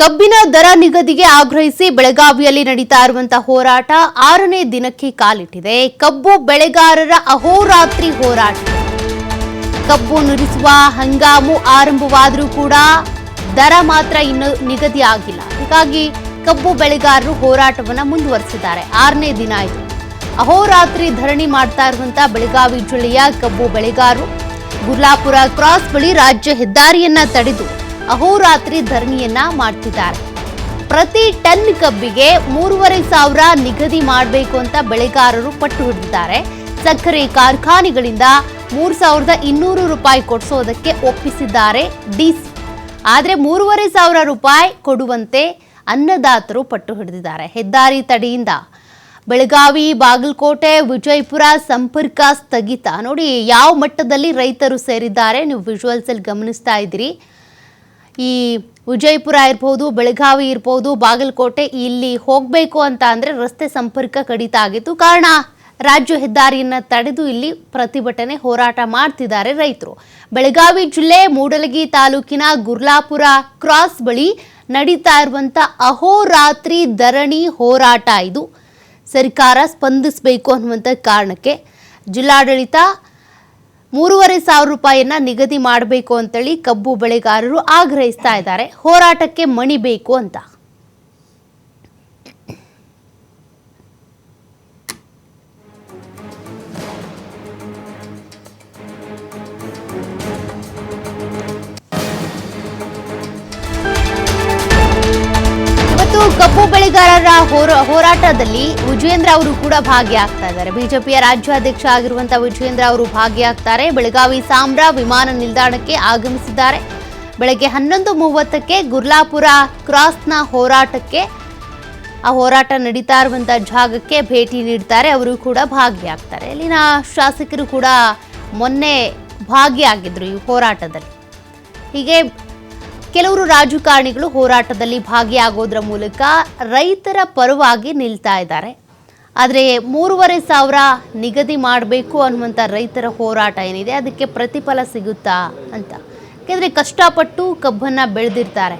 ಕಬ್ಬಿನ ದರ ನಿಗದಿಗೆ ಆಗ್ರಹಿಸಿ ಬೆಳಗಾವಿಯಲ್ಲಿ ನಡೀತಾ ಇರುವಂತಹ ಹೋರಾಟ ಆರನೇ ದಿನಕ್ಕೆ ಕಾಲಿಟ್ಟಿದೆ. ಕಬ್ಬು ಬೆಳೆಗಾರರ ಅಹೋರಾತ್ರಿ ಹೋರಾಟ. ಕಬ್ಬು ನುರಿಸುವ ಹಂಗಾಮು ಆರಂಭವಾದರೂ ಕೂಡ ದರ ಮಾತ್ರ ಇನ್ನು ನಿಗದಿ ಆಗಿಲ್ಲ ಹೀಗಾಗಿ ಕಬ್ಬು ಬೆಳೆಗಾರರು ಹೋರಾಟವನ್ನು ಮುಂದುವರೆಸಿದ್ದಾರೆ. ಆರನೇ ದಿನ ಇದು. ಅಹೋರಾತ್ರಿ ಧರಣಿ ಮಾಡ್ತಾ ಇರುವಂತಹ ಬೆಳಗಾವಿ ಜಿಲ್ಲೆಯ ಕಬ್ಬು ಬೆಳೆಗಾರರು ಗುರ್ಲಾಪುರ ಕ್ರಾಸ್ ಬಳಿ ರಾಜ್ಯ ಹೆದ್ದಾರಿಯನ್ನ ತಡೆದು ಅಹೋರಾತ್ರಿ ಧರಣಿಯನ್ನ ಮಾಡ್ತಿದ್ದಾರೆ. ಪ್ರತಿ ಟನ್ ಕಬ್ಬಿಗೆ ಮೂರುವರೆ ಸಾವಿರ ನಿಗದಿ ಮಾಡಬೇಕು ಅಂತ ಬೆಳೆಗಾರರು ಪಟ್ಟು ಹಿಡಿದಿದ್ದಾರೆ. ಸಕ್ಕರೆ ಕಾರ್ಖಾನೆಗಳಿಂದ ಮೂರು ಸಾವಿರದ ಇನ್ನೂರು ರೂಪಾಯಿ ಕೊಡಿಸೋದಕ್ಕೆ ಒಪ್ಪಿಸಿದ್ದಾರೆ ಡಿಸಿ. ಆದರೆ ಮೂರುವರೆ ಸಾವಿರ ರೂಪಾಯಿ ಕೊಡುವಂತೆ ಅನ್ನದಾತರು ಪಟ್ಟು ಹಿಡಿದಿದ್ದಾರೆ. ಹೆದ್ದಾರಿ ತಡೆಯಿಂದ ಬೆಳಗಾವಿ, ಬಾಗಲಕೋಟೆ, ವಿಜಯಪುರ ಸಂಪರ್ಕ ಸ್ಥಗಿತ. ನೋಡಿ, ಯಾವ ಮಟ್ಟದಲ್ಲಿ ರೈತರು ಸೇರಿದ್ದಾರೆ, ನೀವು ವಿಜುವಲ್ಸಲ್ಲಿ ಗಮನಿಸ್ತಾ ಇದ್ದೀರಿ. ಈ ವಿಜಯಪುರ ಇರ್ಬೋದು, ಬೆಳಗಾವಿ ಇರ್ಬೋದು, ಬಾಗಲಕೋಟೆ ಇಲ್ಲಿ ಹೋಗಬೇಕು ಅಂತ ಅಂದರೆ ರಸ್ತೆ ಸಂಪರ್ಕ ಕಡಿತ ಆಗಿತ್ತು ಕಾರಣ ರಾಜ್ಯ ಹೆದ್ದಾರಿಯನ್ನು ತಡೆದು ಇಲ್ಲಿ ಪ್ರತಿಭಟನೆ ಹೋರಾಟ ಮಾಡ್ತಿದ್ದಾರೆ ರೈತರು. ಬೆಳಗಾವಿ ಜಿಲ್ಲೆ ಮೂಡಲಗಿ ತಾಲೂಕಿನ ಗುರ್ಲಾಪುರ ಕ್ರಾಸ್ ಬಳಿ ನಡೀತಾ ಇರುವಂತ ಅಹೋರಾತ್ರಿ ಧರಣಿ ಹೋರಾಟ ಇದು. ಸರ್ಕಾರ ಸ್ಪಂದಿಸಬೇಕು ಅನ್ನುವಂಥ ಕಾರಣಕ್ಕೆ ಜಿಲ್ಲಾಡಳಿತ ಮೂರುವರೆ ಸಾವಿರ ರೂಪಾಯಿಯನ್ನ ನಿಗದಿ ಮಾಡಬೇಕು ಅಂತೇಳಿ ಕಬ್ಬು ಬೆಳೆಗಾರರು ಆಗ್ರಹಿಸ್ತಾ ಇದ್ದಾರೆ. ಹೋರಾಟಕ್ಕೆ ಮಣಿಬೇಕು ಅಂತ. ಬೆಳೆಗಾರರ ಹೋರ- ಹೋರಾಟದಲ್ಲಿ ವಿಜೇಂದ್ರ ಅವರು ಕೂಡ ಭಾಗಿಯಾಗ್ತಾ ಇದ್ದಾರೆ. ಬಿಜೆಪಿಯ ರಾಜ್ಯಾಧ್ಯಕ್ಷ ಆಗಿರುವಂತಹ ವಿಜೇಂದ್ರ ಅವರು ಭಾಗಿಯಾಗ್ತಾರೆ. ಬೆಳಗಾವಿ ಸಾಂಬ್ರಾ ವಿಮಾನ ನಿಲ್ದಾಣಕ್ಕೆ ಆಗಮಿಸಿದ್ದಾರೆ. ಬೆಳಗ್ಗೆ ಹನ್ನೊಂದು ಮೂವತ್ತಕ್ಕೆ ಗುರ್ಲಾಪುರ ಕ್ರಾಸ್ನ ಹೋರಾಟಕ್ಕೆ, ಆ ಹೋರಾಟ ನಡೀತಾ ಇರುವಂಥ ಜಾಗಕ್ಕೆ ಭೇಟಿ ನೀಡ್ತಾರೆ. ಅವರು ಕೂಡ ಭಾಗಿಯಾಗ್ತಾರೆ. ಇಲ್ಲಿನ ಶಾಸಕರು ಕೂಡ ಮೊನ್ನೆ ಭಾಗಿಯಾಗಿದ್ರು ಈ ಹೋರಾಟದಲ್ಲಿ. ಹೀಗೆ ಕೆಲವರು ರಾಜಕಾರಣಿಗಳು ಹೋರಾಟದಲ್ಲಿ ಭಾಗಿಯಾಗೋದ್ರ ಮೂಲಕ ರೈತರ ಪರವಾಗಿ ನಿಲ್ತಾ ಇದ್ದಾರೆ. ಆದರೆ ಮೂರುವರೆ ಸಾವಿರ ನಿಗದಿ ಮಾಡಬೇಕು ಅನ್ನುವಂಥ ರೈತರ ಹೋರಾಟ ಏನಿದೆ, ಅದಕ್ಕೆ ಪ್ರತಿಫಲ ಸಿಗುತ್ತಾ ಅಂತ. ಯಾಕೆಂದರೆ ಕಷ್ಟಪಟ್ಟು ಕಬ್ಬನ್ನು ಬೆಳೆದಿರ್ತಾರೆ.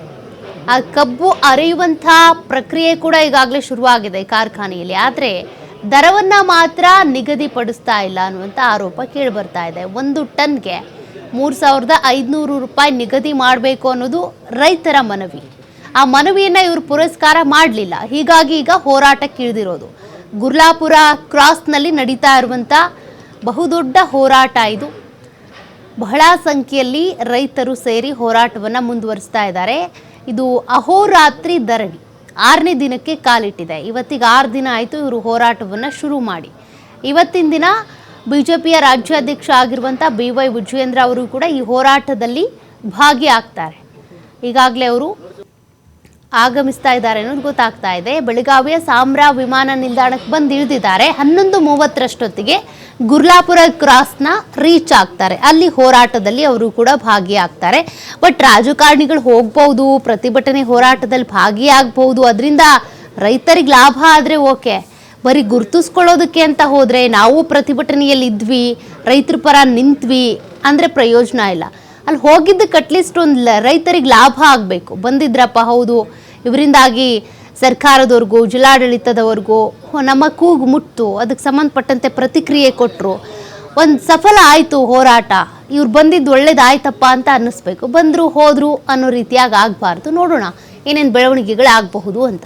ಆ ಕಬ್ಬು ಅರಿಯುವಂಥ ಪ್ರಕ್ರಿಯೆ ಕೂಡ ಈಗಾಗಲೇ ಶುರುವಾಗಿದೆ ಕಾರ್ಖಾನೆಯಲ್ಲಿ. ಆದರೆ ದರವನ್ನು ಮಾತ್ರ ನಿಗದಿಪಡಿಸ್ತಾ ಇಲ್ಲ ಅನ್ನುವಂಥ ಆರೋಪ ಕೇಳಿಬರ್ತಾ ಇದೆ. ಒಂದು ಟನ್ಗೆ ಮೂರು ಸಾವಿರದ ಐದುನೂರು ರೂಪಾಯಿ ನಿಗದಿ ಮಾಡಬೇಕು ಅನ್ನೋದು ರೈತರ ಮನವಿ. ಆ ಮನವಿಯನ್ನು ಇವರು ಪುರಸ್ಕಾರ ಮಾಡಲಿಲ್ಲ. ಹೀಗಾಗಿ ಈಗ ಹೋರಾಟಕ್ಕೆ ಇಳಿದಿರೋದು. ಗುರ್ಲಾಪುರ ಕ್ರಾಸ್ನಲ್ಲಿ ನಡೀತಾ ಇರುವಂಥ ಬಹುದೊಡ್ಡ ಹೋರಾಟ ಇದು. ಬಹಳ ಸಂಖ್ಯೆಯಲ್ಲಿ ರೈತರು ಸೇರಿ ಹೋರಾಟವನ್ನು ಮುಂದುವರಿಸ್ತಾ ಇದ್ದಾರೆ. ಇದು ಅಹೋರಾತ್ರಿ ಧರಣಿ. ಆರನೇ ದಿನಕ್ಕೆ ಕಾಲಿಟ್ಟಿದೆ. ಇವತ್ತಿಗೆ ಆರು ದಿನ ಆಯಿತು ಇವರು ಹೋರಾಟವನ್ನು ಶುರು ಮಾಡಿ. ಇವತ್ತಿನ ದಿನ ಬಿ ಜೆ ಪಿಯ ರಾಜ್ಯಾಧ್ಯಕ್ಷ ಆಗಿರುವಂಥ ಬಿ ವೈ ವಿಜಯೇಂದ್ರ ಅವರು ಕೂಡ ಈ ಹೋರಾಟದಲ್ಲಿ ಭಾಗಿಯಾಗ್ತಾರೆ. ಈಗಾಗಲೇ ಅವರು ಆಗಮಿಸ್ತಾ ಇದ್ದಾರೆ ಅನ್ನೋದು ಗೊತ್ತಾಗ್ತಾ ಇದೆ. ಬೆಳಗಾವಿಯ ಸಾಮ್ರಾ ವಿಮಾನ ನಿಲ್ದಾಣಕ್ಕೆ ಬಂದು ಇಳಿದಿದ್ದಾರೆ. ಹನ್ನೊಂದು ಮೂವತ್ತರಷ್ಟೊತ್ತಿಗೆ ಗುರ್ಲಾಪುರ ಕ್ರಾಸ್ನ ರೀಚ್ ಆಗ್ತಾರೆ. ಅಲ್ಲಿ ಹೋರಾಟದಲ್ಲಿ ಅವರು ಕೂಡ ಭಾಗಿಯಾಗ್ತಾರೆ. ಬಟ್ ರಾಜಕಾರಣಿಗಳು ಹೋಗ್ಬೋದು, ಪ್ರತಿಭಟನೆ ಹೋರಾಟದಲ್ಲಿ ಭಾಗಿಯಾಗಬಹುದು ಅದರಿಂದ ರೈತರಿಗೆ ಲಾಭ ಆದರೆ ಓಕೆ. ಬರೀ ಗುರ್ತಿಸ್ಕೊಳ್ಳೋದಕ್ಕೆ ಅಂತ ಹೋದರೆ ನಾವು ಪ್ರತಿಭಟನೆಯಲ್ಲಿ ಇದ್ವಿ ರೈತರ ಪರ ನಿಂತ್ವಿ ಅಂದರೆ ಪ್ರಯೋಜನ ಇಲ್ಲ. ಅಲ್ಲಿ ಹೋಗಿದ್ದಕ್ಕೆ ಅಟ್ಲೀಸ್ಟ್ ಒಂದು ರೈತರಿಗೆ ಲಾಭ ಆಗಬೇಕು. ಬಂದಿದ್ರಪ್ಪ, ಹೌದು. ಇವರಿಂದಾಗಿ ಸರ್ಕಾರದವ್ರಿಗೂ, ಜಿಲ್ಲಾಡಳಿತದವ್ರಿಗೂ ನಮ್ಮ ಕೂಗು ಮುಟ್ಟು ಅದಕ್ಕೆ ಸಂಬಂಧಪಟ್ಟಂತೆ ಪ್ರತಿಕ್ರಿಯೆ ಕೊಟ್ಟರು ಒಂದು ಸಫಲ ಆಯಿತು ಹೋರಾಟ. ಇವ್ರು ಬಂದಿದ್ದು ಒಳ್ಳೇದಾಯ್ತಪ್ಪ ಅಂತ ಅನ್ನಿಸ್ಬೇಕು. ಬಂದರು, ಹೋದರು ಅನ್ನೋ ರೀತಿಯಾಗಿ ಆಗಬಾರ್ದು. ನೋಡೋಣ ಏನೇನು ಬೆಳವಣಿಗೆಗಳಾಗಬಹುದು ಅಂತ.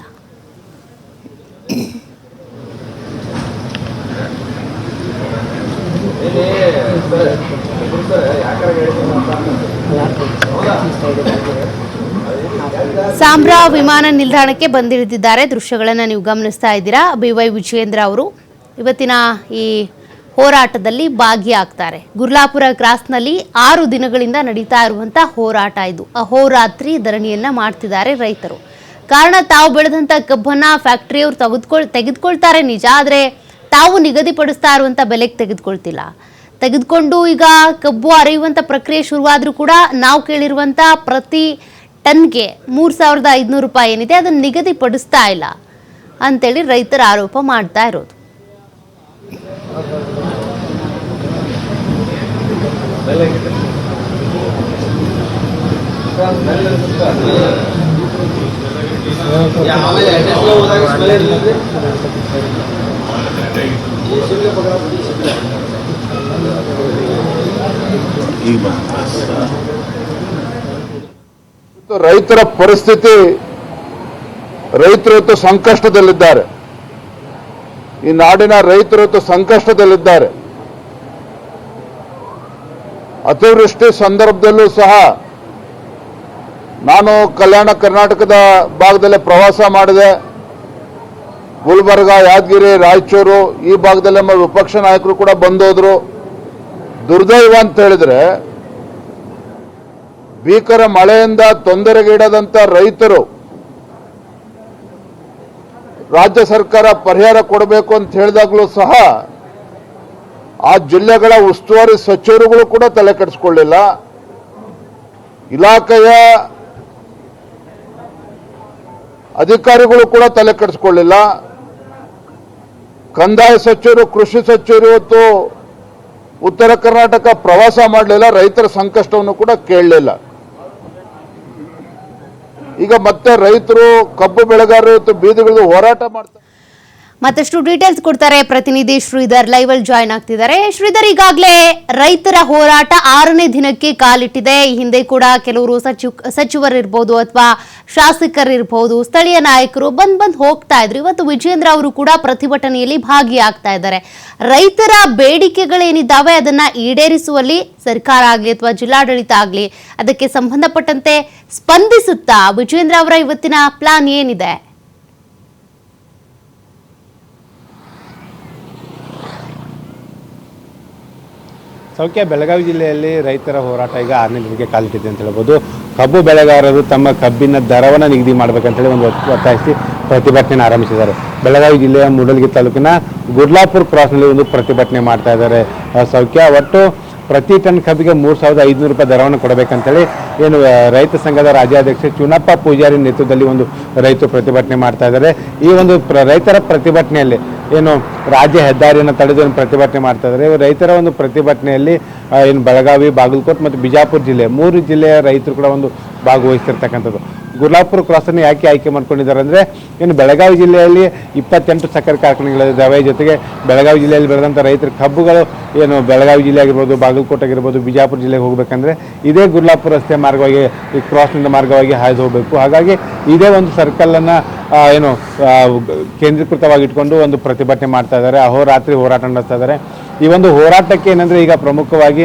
ಸಾಂಬ್ರಾ ವಿಮಾನ ನಿಲ್ದಾಣಕ್ಕೆ ಬಂದಿಳಿದಿದ್ದಾರೆ. ದೃಶ್ಯಗಳನ್ನು ನೀವು ಗಮನಿಸ್ತಾ ಇದ್ದೀರಾ? ಬಿ ವೈ ವಿಜಯೇಂದ್ರ ಅವರು ಇವತ್ತಿನ ಈ ಹೋರಾಟದಲ್ಲಿ ಭಾಗಿಯಾಗ್ತಾರೆ. ಗುರ್ಲಾಪುರ ಕ್ರಾಸ್ನಲ್ಲಿ ಆರು ದಿನಗಳಿಂದ ನಡೀತಾ ಇರುವಂಥ ಹೋರಾಟ ಇದು. ಅಹೋರಾತ್ರಿ ಧರಣಿಯನ್ನ ಮಾಡ್ತಿದ್ದಾರೆ ರೈತರು. ಕಾರಣ ತಾವು ಬೆಳೆದಂಥ ಕಬ್ಬನ್ನ ಫ್ಯಾಕ್ಟ್ರಿಯವರು ತೆಗೆದುಕೊಳ್, ತೆಗೆದುಕೊಳ್ತಾರೆ ನಿಜ. ಆದರೆ ತಾವು ನಿಗದಿಪಡಿಸ್ತಾ ಇರುವಂಥ ಬೆಲೆಗೆ ತೆಗೆದುಕೊಳ್ತಿಲ್ಲ. ತೆಗೆದುಕೊಂಡು ಈಗ ಕಬ್ಬು ಅರೆಯುವಂಥ ಪ್ರಕ್ರಿಯೆ ಶುರುವಾದರೂ ಕೂಡ ನಾವು ಕೇಳಿರುವಂಥ ಪ್ರತಿ ಟನ್ಗೆ ಮೂರು ಸಾವಿರದ ಐದುನೂರು ರೂಪಾಯಿ ಏನಿದೆ, ಅದನ್ನು ನಿಗದಿಪಡಿಸ್ತಾ ಇಲ್ಲ ಅಂತೇಳಿ ರೈತರ ಆರೋಪ ಮಾಡ್ತಾ ಇರೋದು. ರೈತರ ಪರಿಸ್ಥಿತಿ ರೈತರು ಇವತ್ತು ಸಂಕಷ್ಟದಲ್ಲಿದ್ದಾರೆ. ಈ ನಾಡಿನ ರೈತರು ಇವತ್ತು ಸಂಕಷ್ಟದಲ್ಲಿದ್ದಾರೆ. ಅತಿವೃಷ್ಟಿ ಸಂದರ್ಭದಲ್ಲೂ ಸಹ ನಾನು ಕಲ್ಯಾಣ ಕರ್ನಾಟಕದ ಭಾಗದಲ್ಲಿ ಪ್ರವಾಸ ಮಾಡಿದೆ. ಗುಲ್ಬರ್ಗ, ಯಾದಗಿರಿ, ರಾಯಚೂರು, ಈ ಭಾಗದಲ್ಲಿ ನಮ್ಮ ವಿಪಕ್ಷ ನಾಯಕರು ಕೂಡ ಬಂದೋದ್ರು. ದುರ್ದೈವ ಅಂತ ಹೇಳಿದ್ರೆ, ಭೀಕರ ಮಳೆಯಿಂದ ತೊಂದರೆಗೀಡದಂತ ರೈತರು ರಾಜ್ಯ ಸರ್ಕಾರ ಪರಿಹಾರ ಕೊಡಬೇಕು ಅಂತ ಹೇಳಿದಾಗಲೂ ಸಹ ಆ ಜಿಲ್ಲೆಗಳ ಉಸ್ತುವಾರಿ ಸಚಿವರುಗಳು ಕೂಡ ತಲೆ ಕೆಡಿಸ್ಕೊಳ್ಳಿಲ್ಲ. ಇಲಾಖೆಯ ಅಧಿಕಾರಿಗಳು ಕೂಡ ತಲೆ ಕೆಡಿಸ್ಕೊಳ್ಳಿಲ್ಲ. ಕಂದಾಯ ಸಚಿವರು, ಕೃಷಿ ಸಚಿವರು ಇವತ್ತು ಉತ್ತರ ಕರ್ನಾಟಕ ಪ್ರವಾಸ ಮಾಡಲಿಲ್ಲ, ರೈತರ ಸಂಕಷ್ಟವನ್ನು ಕೂಡ ಕೇಳಲಿಲ್ಲ. ಈಗ ಮತ್ತೆ ರೈತರು ಕಬ್ಬು ಬೆಳೆಗಾರರು ಬೀದಿಗಳಿಗೆ ಹೋರಾಟ ಮಾಡ್ತಾರೆ ಮತ್ತಷ್ಟು ಡೀಟೇಲ್ಸ್ ಕೊಡ್ತಾರೆ ಪ್ರತಿನಿಧಿ ಶ್ರೀಧರ್. ಲೈವ್ ಅಲ್ಲಿ ಜಾಯ್ನ್ ಆಗ್ತಿದ್ದಾರೆ. ಶ್ರೀಧರ್, ಈಗಾಗಲೇ ರೈತರ ಹೋರಾಟ ಆರನೇ ದಿನಕ್ಕೆ ಕಾಲಿಟ್ಟಿದೆ. ಈ ಹಿಂದೆ ಕೂಡ ಕೆಲವರು ಸಚಿವ, ಸಚಿವರಿರ್ಬೋದು ಅಥವಾ ಶಾಸಕರಿರ್ಬೋದು, ಸ್ಥಳೀಯ ನಾಯಕರು ಬಂದ್ ಬಂದ್ ಹೋಗ್ತಾ ಇದ್ರು. ಇವತ್ತು ವಿಜೇಂದ್ರ ಅವರು ಕೂಡ ಪ್ರತಿಭಟನೆಯಲ್ಲಿ ಭಾಗಿಯಾಗ್ತಾ ಇದ್ದಾರೆ. ರೈತರ ಬೇಡಿಕೆಗಳೇನಿದ್ದಾವೆ ಅದನ್ನ ಈಡೇರಿಸುವಲ್ಲಿ ಸರ್ಕಾರ ಆಗಲಿ ಅಥವಾ ಜಿಲ್ಲಾಡಳಿತ ಆಗಲಿ ಅದಕ್ಕೆ ಸಂಬಂಧಪಟ್ಟಂತೆ ಸ್ಪಂದಿಸುತ್ತಾ ವಿಜೇಂದ್ರ ಅವರ ಇವತ್ತಿನ ಪ್ಲಾನ್ ಏನಿದೆ? ಸೌಖ್ಯ ಬೆಳಗಾವಿ ಜಿಲ್ಲೆಯಲ್ಲಿ ರೈತರ ಹೋರಾಟ ಈಗ ಆರನೇ ದಿನಕ್ಕೆ ಕಾಲಿಟ್ಟಿದೆ ಅಂತ ಹೇಳ್ಬೋದು. ಕಬ್ಬು ಬೆಳೆಗಾರರು ತಮ್ಮ ಕಬ್ಬಿನ ದರವನ್ನು ನಿಗದಿ ಮಾಡಬೇಕಂತೇಳಿ ಒಂದು ಒತ್- ಒತ್ತಾಯಿಸಿ ಪ್ರತಿಭಟನೆ ಆರಂಭಿಸಿದ್ದಾರೆ. ಬೆಳಗಾವಿ ಜಿಲ್ಲೆಯ ಮೂಡಲಗಿ ತಾಲೂಕಿನ ಗುರ್ಲಾಪುರ್ ಕ್ರಾಸ್ನಲ್ಲಿ ಒಂದು ಪ್ರತಿಭಟನೆ ಮಾಡ್ತಾ ಇದ್ದಾರೆ. ಸೌಖ್ಯ, ಒಟ್ಟು ಪ್ರತಿ ಟನ್ ಕಬ್ಬಿಗೆ ಮೂರು ಸಾವಿರದ ಐದುನೂರು ರೂಪಾಯಿ ದರವನ್ನು ಕೊಡಬೇಕಂತೇಳಿ ಏನು ರೈತ ಸಂಘದ ರಾಜ್ಯಾಧ್ಯಕ್ಷ ಚುನಪ್ಪ ಪೂಜಾರಿ ನೇತೃತ್ವದಲ್ಲಿ ಒಂದು ರೈತರು ಪ್ರತಿಭಟನೆ ಮಾಡ್ತಾ ಇದ್ದಾರೆ. ಈ ಒಂದು ಪ್ರ- ರೈತರ ಪ್ರತಿಭಟನೆಯಲ್ಲಿ ಏನು, ರಾಜ್ಯ ಹೆದ್ದಾರಿಯನ್ನು ತಡೆದು ಪ್ರತಿಭಟನೆ ಮಾಡ್ತಾ ಇದ್ದಾರೆ. ರೈತರ ಒಂದು ಪ್ರತಿಭಟನೆಯಲ್ಲಿ ಏನು ಬೆಳಗಾವಿ, ಬಾಗಲಕೋಟೆ ಮತ್ತು ಬಿಜಾಪುರ ಜಿಲ್ಲೆ, ಮೂರು ಜಿಲ್ಲೆಯ ರೈತರು ಕೂಡ ಒಂದು ಭಾಗವಹಿಸ್ತಿರ್ತಕ್ಕಂಥದ್ದು. ಗುಲಾಪುರ ಕ್ರಾಸನ್ನು ಯಾಕೆ ಆಯ್ಕೆ ಮಾಡ್ಕೊಂಡಿದ್ದಾರೆ ಅಂದರೆ ಏನು ಬೆಳಗಾವಿ ಜಿಲ್ಲೆಯಲ್ಲಿ ಇಪ್ಪತ್ತೆಂಟು ಸಕ್ಕರೆ ಕಾರ್ಖಾನೆಗಳಿದ್ದಾವೆ ಜೊತೆಗೆ ಬೆಳಗಾವಿ ಜಿಲ್ಲೆಯಲ್ಲಿ ಬೆಳೆದಂಥ ರೈತರ ಕಬ್ಬುಗಳು ಏನು ಬೆಳಗಾವಿ ಜಿಲ್ಲೆ ಆಗಿರ್ಬೋದು, ಬಾಗಲಕೋಟೆ ಆಗಿರ್ಬೋದು, ಬಿಜಾಪುರ ಜಿಲ್ಲೆಗೆ ಹೋಗ್ಬೇಕಂದ್ರೆ ಇದೇ ಗುರ್ಲಾಪುರ ರಸ್ತೆ ಮಾರ್ಗವಾಗಿ, ಈ ಕ್ರಾಸ್ನಿಂದ ಮಾರ್ಗವಾಗಿ ಹಾಯ್ದು ಹೋಗಬೇಕು ಹಾಗಾಗಿ ಇದೇ ಒಂದು ಸರ್ಕಲನ್ನು ಏನು ಕೇಂದ್ರೀಕೃತವಾಗಿ ಇಟ್ಕೊಂಡು ಒಂದು ಪ್ರತಿಭಟನೆ ಮಾಡ್ತಾ ಇದ್ದಾರೆ. ಅಹೋರಾತ್ರಿ ಹೋರಾಟ ನಡೆಸ್ತಾ ಇದ್ದಾರೆ. ಈ ಒಂದು ಹೋರಾಟಕ್ಕೆ ಏನಂದರೆ ಈಗ ಪ್ರಮುಖವಾಗಿ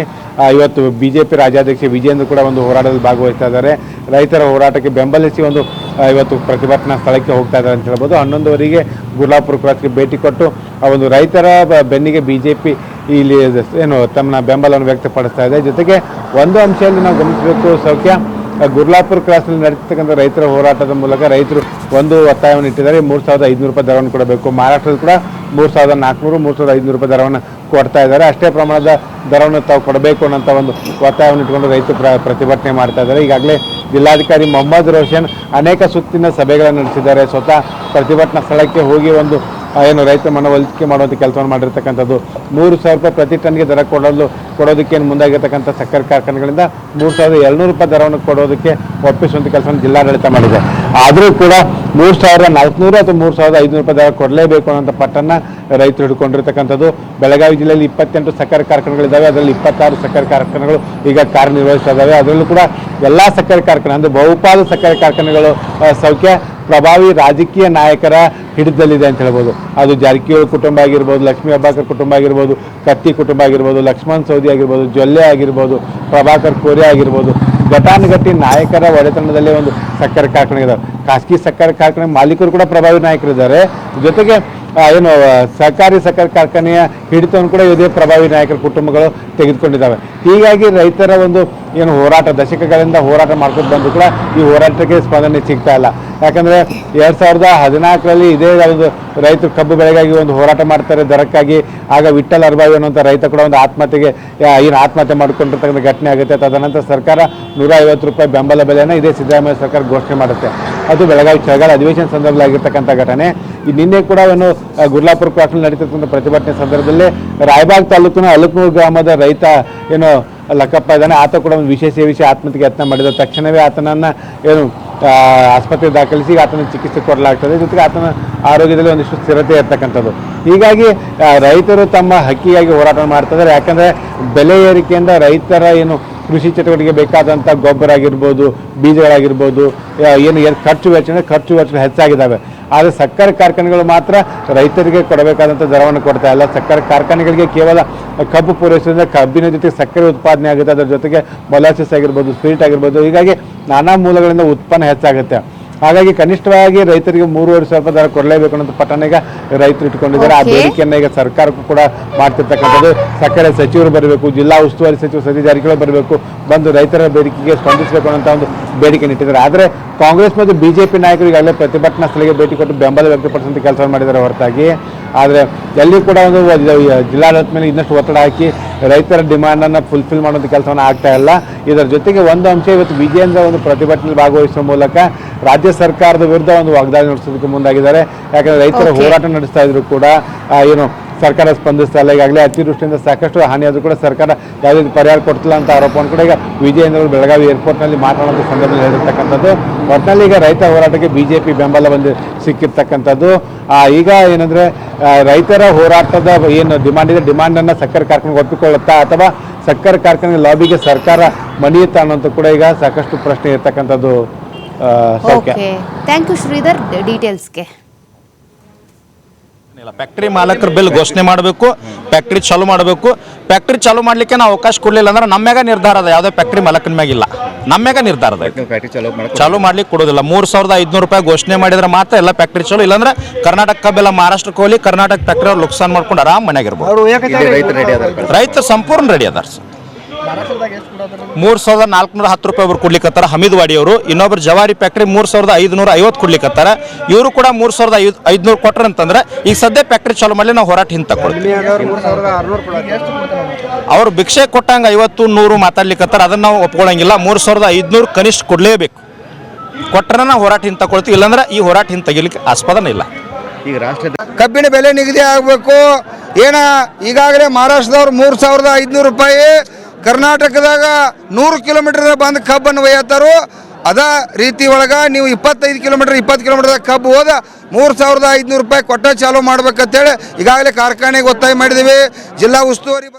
ಇವತ್ತು ಬಿ ಜೆ ಪಿ ರಾಜ್ಯಾಧ್ಯಕ್ಷ ವಿಜೇಂದ್ರ ಕೂಡ ಒಂದು ಹೋರಾಟದಲ್ಲಿ ಭಾಗವಹಿಸ್ತಾ ಇದ್ದಾರೆ. ರೈತರ ಹೋರಾಟಕ್ಕೆ ಬೆಂಬಲಿಸಿ ಒಂದು ಇವತ್ತು ಪ್ರತಿಭಟನಾ ಸ್ಥಳಕ್ಕೆ ಹೋಗ್ತಾ ಇದ್ದಾರೆ ಅಂತ ಹೇಳ್ಬೋದು. ಹನ್ನೊಂದುವರೆಗೆ ಗುರ್ಲಾಪುರ ಕ್ರಾಸ್ಗೆ ಭೇಟಿ ಕೊಟ್ಟು ಆ ಒಂದು ರೈತರ ಬೆನ್ನಿಗೆ ಬಿ ಜೆ ಪಿ ಇಲ್ಲಿ ಏನು ತಮ್ಮ ಬೆಂಬಲವನ್ನು ವ್ಯಕ್ತಪಡಿಸ್ತಾ ಇದೆ. ಜೊತೆಗೆ ಒಂದು ಅಂಶದಲ್ಲಿ ನಾವು ಗಮನಿಸಬೇಕು ಸೌಖ್ಯ. ಗುರ್ಲಾಪುರ ಕ್ರಾಸ್ನಲ್ಲಿ ನಡೀತಕ್ಕಂಥ ರೈತರ ಹೋರಾಟದ ಮೂಲಕ ರೈತರು ಒಂದು ಒತ್ತಾಯವನ್ನು ಇಟ್ಟಿದ್ದಾರೆ. ಮೂರು ಸಾವಿರದ ಐದುನೂರು ರೂಪಾಯಿ ದರವನ್ನು ಕೊಡಬೇಕು ಮಹಾರಾಷ್ಟ್ರದಲ್ಲಿ ಕೂಡ ಮೂರು ಸಾವಿರದ ನಾಲ್ಕುನೂರು, ಮೂರು ಸಾವಿರದ ಐದುನೂರು ರೂಪಾಯಿ ದರವನ್ನು ಕೊಡ್ತಾ ಇದ್ದಾರೆ. ಅಷ್ಟೇ ಪ್ರಮಾಣದ ದರವನ್ನು ತಾವು ಕೊಡಬೇಕು ಅನ್ನೋಂಥ ಒಂದು ಒತ್ತಾಯವನ್ನು ಇಟ್ಕೊಂಡು ರೈತರು ಪ್ರ, ಪ್ರತಿಭಟನೆ ಮಾಡ್ತಾ ಇದ್ದಾರೆ. ಈಗಾಗಲೇ ಜಿಲ್ಲಾಧಿಕಾರಿ ಮೊಹಮ್ಮದ್ ರೋಷನ್ ಅನೇಕ ಸುತ್ತಿನ ಸಭೆಗಳನ್ನು ನಡೆಸಿದ್ದಾರೆ. ಸ್ವತಃ ಪ್ರತಿಭಟನಾ ಸ್ಥಳಕ್ಕೆ ಹೋಗಿ ಒಂದು ಏನು ರೈತ ಮನವೊಲಿಕೆ ಮಾಡುವಂಥ ಕೆಲಸವನ್ನು ಮಾಡಿರ್ತಕ್ಕಂಥದ್ದು. ಮೂರು ಸಾವಿರ ರೂಪಾಯಿ ಪ್ರತಿ ಟನ್ಗೆ ದರ ಕೊಡಲು, ಕೊಡೋದಕ್ಕೆ ಮುಂದಾಗಿರ್ತಕ್ಕಂಥ ಸಕ್ಕರೆ ಕಾರ್ಖಾನೆಗಳಿಂದ ಮೂರು ಸಾವಿರದ ಏಳ್ನೂರು ರೂಪಾಯಿ ದರವನ್ನು ಕೊಡೋದಕ್ಕೆ ಒಪ್ಪಿಸುವಂಥ ಕೆಲಸವನ್ನು ಜಿಲ್ಲಾಡಳಿತ ಮಾಡಿದೆ. ಆದರೂ ಕೂಡ ಮೂರು ಸಾವಿರದ ನಾಲ್ಕುನೂರು ಅಥವಾ ಮೂರು ಸಾವಿರದ ಐದುನೂರು ರೂಪಾಯಿ ದರ ಕೊಡಲೇಬೇಕು ಅನ್ನೋಂಥ ಪಟ್ಟನ್ನು ರೈತರು ಹಿಡ್ಕೊಂಡಿರ್ತಕ್ಕಂಥದ್ದು. ಬೆಳಗಾವಿ ಜಿಲ್ಲೆಯಲ್ಲಿ ಇಪ್ಪತ್ತೆಂಟು ಸಕ್ಕರೆ ಕಾರ್ಖಾನೆಗಳಿದ್ದಾವೆ, ಅದರಲ್ಲಿ ಇಪ್ಪತ್ತಾರು ಸಕ್ಕರೆ ಕಾರ್ಖಾನೆಗಳು ಈಗ ಕಾರ್ಯನಿರ್ವಹಿಸ್ತಾ ಇದ್ದಾವೆ. ಅದರಲ್ಲೂ ಕೂಡ ಎಲ್ಲ ಸಕ್ಕರೆ ಕಾರ್ಖಾನೆ, ಅಂದರೆ ಬಹುಪಾಲು ಸಕ್ಕರೆ ಕಾರ್ಖಾನೆಗಳು ಸೌಖ್ಯ ಪ್ರಭಾವಿ ರಾಜಕೀಯ ನಾಯಕರ ಹಿಡಿತದಲ್ಲಿದೆ ಅಂತ ಹೇಳ್ಬೋದು. ಅದು ಜಾರಕಿಹೊಳಿ ಕುಟುಂಬ ಆಗಿರ್ಬೋದು, ಲಕ್ಷ್ಮೀ ಅಬ್ಬಾಕರ್ ಕುಟುಂಬ ಆಗಿರ್ಬೋದು, ಕತ್ತಿ ಕುಟುಂಬ ಆಗಿರ್ಬೋದು, ಲಕ್ಷ್ಮಣ್ ಸೌದಿ ಆಗಿರ್ಬೋದು, ಜೊಲ್ಲೆ ಆಗಿರ್ಬೋದು, ಪ್ರಭಾಕರ್ ಕೋರೆ ಆಗಿರ್ಬೋದು, ಘಟಾನುಘಟಿ ನಾಯಕರ ಒಡೆತನದಲ್ಲೇ ಒಂದು ಸಕ್ಕರೆ ಕಾರ್ಖಾನೆ ಇದ್ದಾರೆ ಖಾಸಗಿ ಸಕ್ಕರೆ ಕಾರ್ಖಾನೆ ಮಾಲೀಕರು ಕೂಡ ಪ್ರಭಾವಿ ನಾಯಕರಿದ್ದಾರೆ. ಜೊತೆಗೆ ಏನು ಸಹಕಾರಿ ಸಕ್ಕರೆ ಕಾರ್ಖಾನೆಯ ಹಿಡಿತವನ್ನು ಕೂಡ ಇದೇ ಪ್ರಭಾವಿ ನಾಯಕರ ಕುಟುಂಬಗಳು ತೆಗೆದುಕೊಂಡಿದ್ದಾವೆ. ಹೀಗಾಗಿ ರೈತರ ಒಂದು, ಏನು, ಹೋರಾಟ, ದಶಕಗಳಿಂದ ಹೋರಾಟ ಮಾಡ್ಕೊಂಡು ಬಂದು ಕೂಡ ಈ ಹೋರಾಟಕ್ಕೆ ಸ್ಪಂದನೆ ಸಿಗ್ತಾ ಇಲ್ಲ. ಯಾಕಂದರೆ ಎರಡು ಸಾವಿರದ ಹದಿನಾಲ್ಕರಲ್ಲಿ ಇದೇ ಒಂದು ರೈತರು ಕಬ್ಬು ಬೆಳೆಗಾಗಿ ಒಂದು ಹೋರಾಟ ಮಾಡ್ತಾರೆ, ದರಕ್ಕಾಗಿ. ಆಗ ವಿಠಲ್ ಅರ್ಬಾವಿ ಅನ್ನುವಂಥ ರೈತ ಕೂಡ ಒಂದು ಆತ್ಮಹತ್ಯೆಗೆ ಏನು, ಆತ್ಮಹತ್ಯೆ ಮಾಡಿಕೊಂಡಿರ್ತಕ್ಕಂಥ ಘಟನೆ ಆಗುತ್ತೆ. ತದನಂತರ ಸರ್ಕಾರ ನೂರ ರೂಪಾಯಿ ಬೆಂಬಲ ಬೆಲೆಯನ್ನು ಇದೇ ಸಿದ್ದರಾಮಯ್ಯ ಸರ್ಕಾರ ಘೋಷಣೆ ಮಾಡುತ್ತೆ. ಅದು ಬೆಳಗಾವಿ ಚಳಿಗಾಲ ಅಧಿವೇಶನ ಸಂದರ್ಭದಲ್ಲಿ ಆಗಿರ್ತಕ್ಕಂಥ ಘಟನೆ. ಈ ನಿನ್ನೆ ಕೂಡ ಏನು ಗುರ್ಲಾಪುರ ಕ್ರಾಸ್ನಲ್ಲಿ ನಡೀತಿರ್ತಕ್ಕಂಥ ಪ್ರತಿಭಟನೆ ಸಂದರ್ಭದಲ್ಲಿ ರಾಯಬಾಗ್ ತಾಲೂಕಿನ ಅಲಕ್ನೂರು ಗ್ರಾಮದ ರೈತ ಏನು, ಲಕ್ಕಪ್ಪ ಇದ್ದಾನೆ. ಆತ ಕೂಡ ಒಂದು ವಿಶೇಷ ವಿಷಯ ಆತ್ಮಹತ್ಯೆಗೆ ಯತ್ನ ಮಾಡಿದ ತಕ್ಷಣವೇ ಆತನನ್ನ ಏನು ಆಸ್ಪತ್ರೆ ದಾಖಲಿಸಿ ಆತನ ಚಿಕಿತ್ಸೆ ಕೊಡಲಾಗ್ತದೆ. ಜೊತೆಗೆ ಆತನ ಆರೋಗ್ಯದಲ್ಲಿ ಒಂದಿಷ್ಟು ಸ್ಥಿರತೆ ಇರ್ತಕ್ಕಂಥದ್ದು. ಹೀಗಾಗಿ ರೈತರು ತಮ್ಮ ಹಕ್ಕಿಗಾಗಿ ಹೋರಾಟ ಮಾಡ್ತಿದ್ದಾರೆ. ಯಾಕಂದರೆ ಬೆಲೆ ಏರಿಕೆಯಿಂದ ರೈತರ ಏನು, ಕೃಷಿ ಚಟುವಟಿಕೆ ಬೇಕಾದಂಥ ಗೊಬ್ಬರ ಆಗಿರ್ಬೋದು, ಬೀಜಗಳಾಗಿರ್ಬೋದು ಏನು ಏನು, ಖರ್ಚು ವೆಚ್ಚ ಖರ್ಚು ವೆಚ್ಚ ಹೆಚ್ಚಾಗಿದ್ದಾವೆ. ಆದರೆ ಸಕ್ಕರೆ ಕಾರ್ಖಾನೆಗಳು ಮಾತ್ರ ರೈತರಿಗೆ ಕೊಡಬೇಕಾದಂಥ ದರವನ್ನು ಕೊಡ್ತಾ ಇಲ್ಲ. ಸಕ್ಕರೆ ಕಾರ್ಖಾನೆಗಳಿಗೆ ಕೇವಲ ಕಬ್ಬು ಪೂರೈಸೋದ್ರಿಂದ ಕಬ್ಬಿನ ಜೊತೆಗೆ ಸಕ್ಕರೆ ಉತ್ಪಾದನೆ ಆಗುತ್ತೆ. ಅದರ ಜೊತೆಗೆ ಮೊಲಾಸಿಸ್ ಆಗಿರ್ಬೋದು, ಸ್ವೀಟ್ ಆಗಿರ್ಬೋದು. ಹೀಗಾಗಿ ನಾನಾ ಮೂಲಗಳಿಂದ ಉತ್ಪನ್ನ ಹೆಚ್ಚಾಗುತ್ತೆ. ಹಾಗಾಗಿ ಕನಿಷ್ಠವಾಗಿ ರೈತರಿಗೆ ಮೂರುವರೆ ಸಾವಿರ ರೂಪಾಯಿ ದರ ಕೊಡಲೇಬೇಕು ಅನ್ನೋ ಪಟ್ಟಣ ಈಗ ರೈತರು ಇಟ್ಕೊಂಡಿದ್ದಾರೆ. ಆ. ಬೇಡಿಕೆಯನ್ನ ಈಗ ಸರ್ಕಾರಕ್ಕೂ ಕೂಡ ಮಾಡ್ತಿರ್ತಕ್ಕಂಥದ್ದು. ಸಕ್ಕರೆ ಸಚಿವರು ಬರಬೇಕು ಜಿಲ್ಲಾ ಉಸ್ತುವಾರಿ ಸಚಿವ ಸತೀಶ್ ಜಾರಕಿಹೊಳಿ ಬರಬೇಕು ಬಂದು ರೈತರ ಬೇಡಿಕೆಗೆ ಸ್ಪಂದಿಸಬೇಕು ಅನ್ನೋ ಒಂದು ಬೇಡಿಕೆ ಇಟ್ಟಿದ್ದಾರೆ. ಆದರೆ ಕಾಂಗ್ರೆಸ್ ಮತ್ತು ಬಿಜೆಪಿ ನಾಯಕರು ಈಗಾಗಲೇ ಪ್ರತಿಭಟನಾ ಸ್ಥಳಕ್ಕೆ ಭೇಟಿ ಕೊಟ್ಟು ಬೆಂಬಲ ವ್ಯಕ್ತಪಡಿಸುವಂಥ ಕೆಲಸ ಮಾಡಿದ್ದಾರೆ ಹೊರತಾಗಿ. ಆದರೆ ಎಲ್ಲಿ ಕೂಡ ಒಂದು ಜಿಲ್ಲಾಡಳಿತ ಮೇಲೆ ಇನ್ನಷ್ಟು ಒತ್ತಡ ಹಾಕಿ ರೈತರ ಡಿಮ್ಯಾಂಡನ್ನು ಫುಲ್ಫಿಲ್ ಮಾಡೋದು ಕೆಲಸವನ್ನು ಆಗ್ತಾ ಇಲ್ಲ. ಇದರ ಜೊತೆಗೆ ಒಂದು ಅಂಶ ಇವತ್ತು ವಿಜೇಂದ್ರ ಒಂದು ಪ್ರತಿಭಟನೆಯಲ್ಲಿ ಭಾಗವಹಿಸುವ ಮೂಲಕ ರಾಜ್ಯ ಸರ್ಕಾರದ ವಿರುದ್ಧ ಒಂದು ವಾಗ್ದಾಳಿ ನಡೆಸೋದಕ್ಕೆ ಮುಂದಾಗಿದ್ದಾರೆ. ಯಾಕಂದರೆ ರೈತರ ಹೋರಾಟ ನಡೆಸ್ತಾ ಇದ್ರು ಕೂಡ ಏನು ಸರ್ಕಾರ ಸ್ಪಂದಿಸ್ತಾ ಇಲ್ಲ. ಈಗಾಗಲೇ ಅತಿವೃಷ್ಟಿಯಿಂದ ಸಾಕಷ್ಟು ಹಾನಿಯಾದರೂ ಕೂಡ ಸರ್ಕಾರ ಯಾವುದೇ ರೀತಿ ಪರಿಹಾರ ಕೊಡ್ತಿಲ್ಲ ಅಂತ ಆರೋಪವನ್ನು ಕೂಡ ಈಗ ವಿಜಯೇಂದ್ರ ಬೆಳಗಾವಿ ಏರ್ಪೋರ್ಟ್ನಲ್ಲಿ ಮಾತನಾಡುವ ಸಂದರ್ಭದಲ್ಲಿ ಹೇಳಿರ್ತಕ್ಕಂಥದ್ದು. ಒಟ್ಟಿನಲ್ಲಿ ಈಗ ರೈತ ಹೋರಾಟಕ್ಕೆ ಬಿಜೆಪಿ ಬೆಂಬಲ ಬಂದು ಸಿಕ್ಕಿರ್ತಕ್ಕಂಥದ್ದು. ಈಗ ಏನಂದ್ರೆ ರೈತರ ಹೋರಾಟದ ಏನು ಡಿಮಾಂಡ್ ಇದೆ ಡಿಮಾಂಡನ್ನು ಸಕ್ಕರೆ ಕಾರ್ಖಾನೆಗೆ ಒಪ್ಪಿಕೊಳ್ಳುತ್ತಾ ಅಥವಾ ಸಕ್ಕರೆ ಕಾರ್ಖಾನೆ ಲಾಬಿಗೆ ಸರ್ಕಾರ ಮಣಿಯುತ್ತಾ ಅನ್ನೋದು ಕೂಡ ಈಗ ಸಾಕಷ್ಟು ಪ್ರಶ್ನೆ ಇರ್ತಕ್ಕಂಥದ್ದು ಥ್ಯಾಂಕ್ ಯು ಶ್ರೀಧರ್. ಡೀಟೇಲ್ಸ್ಗೆ ಫ್ಯಾಕ್ಟ್ರಿ ಮಾಲಕರ ಬಿಲ್ ಘೋಷಣೆ ಮಾಡಬೇಕು ಫ್ಯಾಕ್ಟ್ರಿ ಚಾಲು ಮಾಡಬೇಕು. ಫ್ಯಾಕ್ಟ್ರಿ ಚಾಲು ಮಾಡಲಿಕ್ಕೆ ನಾವು ಅವಕಾಶ ಕೊಡಲಿಲ್ಲ ಅಂದ್ರೆ ನಮ್ಮ್ಯಾಗ ನಿರ್ಧಾರ ಅದ ಯಾವುದೇ ಫ್ಯಾಕ್ಟ್ರಿ ಮಾಲಕನ ಮ್ಯಾಗಿಲ್ಲ ನಮ್ಮ್ಯಾಗ ನಿರ್ಧಾರ ಅದ. ಚಾಲೂ ಮಾಡ್ಲಿಕ್ಕೆ ಕೊಡೋದಿಲ್ಲ. ಮೂರು ಸಾವಿರದ ಐದುನೂರು ರೂಪಾಯಿ ಘೋಷಣೆ ಮಾಡಿದ್ರೆ ಮಾತ್ರ ಎಲ್ಲ ಫ್ಯಾಕ್ಟ್ರಿ ಚಾಲು. ಇಲ್ಲಾಂದ್ರೆ ಕರ್ನಾಟಕ ಕಬ್ಬೆಲ್ಲ ಮಹಾರಾಷ್ಟ್ರ ಕೋಲಿ ಕರ್ನಾಟಕ ಫ್ಯಾಕ್ಟ್ರಿ ಅವ್ರು ನುಕ್ಸಾನ್ ಮಾಡ್ಕೊಂಡು ಆರಾಮ್ ಮನೆಯಾಗಿರ್ಬೋದು ಇಲ್ಲಿ ರೆಡಿ ಅದಾರ ರೈತರು ಸಂಪೂರ್ಣ ರೆಡಿ ಅದಾರ ಸರ್. ಮೂರು ಸಾವಿರದ ನಾಲ್ಕುನೂರ ಹತ್ತು ರೂಪಾಯಿ ಒಬ್ರು ಕೊಡ್ಲಿಕ್ಕತ್ತಾರ ಹಮೀದ್ ವಾಡಿ ಅವರು. ಇನ್ನೊಬ್ರು ಜವಾರಿ ಫ್ಯಾಕ್ಟ್ರಿ ಮೂರು ಸಾವಿರದ ಐದುನೂರ ಐವತ್ತು ಕೊಡ್ಲಿಕ್ಕತ್ತಾರ ಇವರು ಕೂಡ ಮೂರು ಸಾವಿರದ ಐದು ಐದುನೂರು ಕೊಟ್ರ ಅಂತಂದ್ರೆ ಈಗ ಸದ್ಯ ಫ್ಯಾಕ್ಟ್ರಿ ಚಾಲು ಮಾಡಲಿ ನಾವು ಹೋರಾಟ ಹಿಂದೆ ತಗೊಳ್ತೀವಿ. ಅವ್ರು? ಭಿಕ್ಷೆ ಕೊಟ್ಟಂಗೆ ಐವತ್ತು ನೂರು ಮಾತಾಡ್ಲಿಕ್ಕತ್ತಾರ ಅದನ್ನ ನಾವು ಒಪ್ಕೊಳ್ಳಂಗಿಲ್ಲ ಮೂರು ಸಾವಿರದ ಐದುನೂರು ಕನಿಷ್ಠ ಕೊಡಲೇಬೇಕು. ಕೊಟ್ಟರೆ ನಾವು ಹೋರಾಟ ಹಿಂದೆ ತಗೊಳ್ತೀವಿ. ಇಲ್ಲಾಂದ್ರೆ ಈ ಹೋರಾಟ ಹಿಂದೆ ತೆಗಿಲಿಕ್ಕೆ ಆಸ್ಪದನೇ ಇಲ್ಲ. ಈಗ ರಾಷ್ಟ್ರದ ಕಬ್ಬಿನ ಬೆಲೆ ನಿಗದಿ ಆಗಬೇಕು. ಏನ ಈಗಾಗಲೇ ಮಹಾರಾಷ್ಟ್ರದವ್ರು ಮೂರು ಸಾವಿರದ ಐದುನೂರು ರೂಪಾಯಿ ಕರ್ನಾಟಕದಾಗ ನೂರು ಕಿಲೋಮೀಟರ್ ಬಂದು ಕಬ್ಬನ್ನು ಒಯ್ಯತ್ತಾರೋ. ಅದ ರೀತಿ ಒಳಗ ನೀವು ಇಪ್ಪತ್ತೈದು ಕಿಲೋಮೀಟರ್, ಇಪ್ಪತ್ತು ಕಿಲೋಮೀಟರ್ ಕಬ್ಬು ಹೋದ ಮೂರು ಸಾವಿರದ ಐದುನೂರು ರೂಪಾಯಿ ಕೊಟ್ಟ ಚಾಲೂ ಮಾಡ್ಬೇಕಂತೇಳಿ ಈಗಾಗಲೇ ಕಾರ್ಖಾನೆಗೆ ಒತ್ತಾಯ ಮಾಡಿದ್ದೀವಿ. ಜಿಲ್ಲಾ ಉಸ್ತುವಾರಿ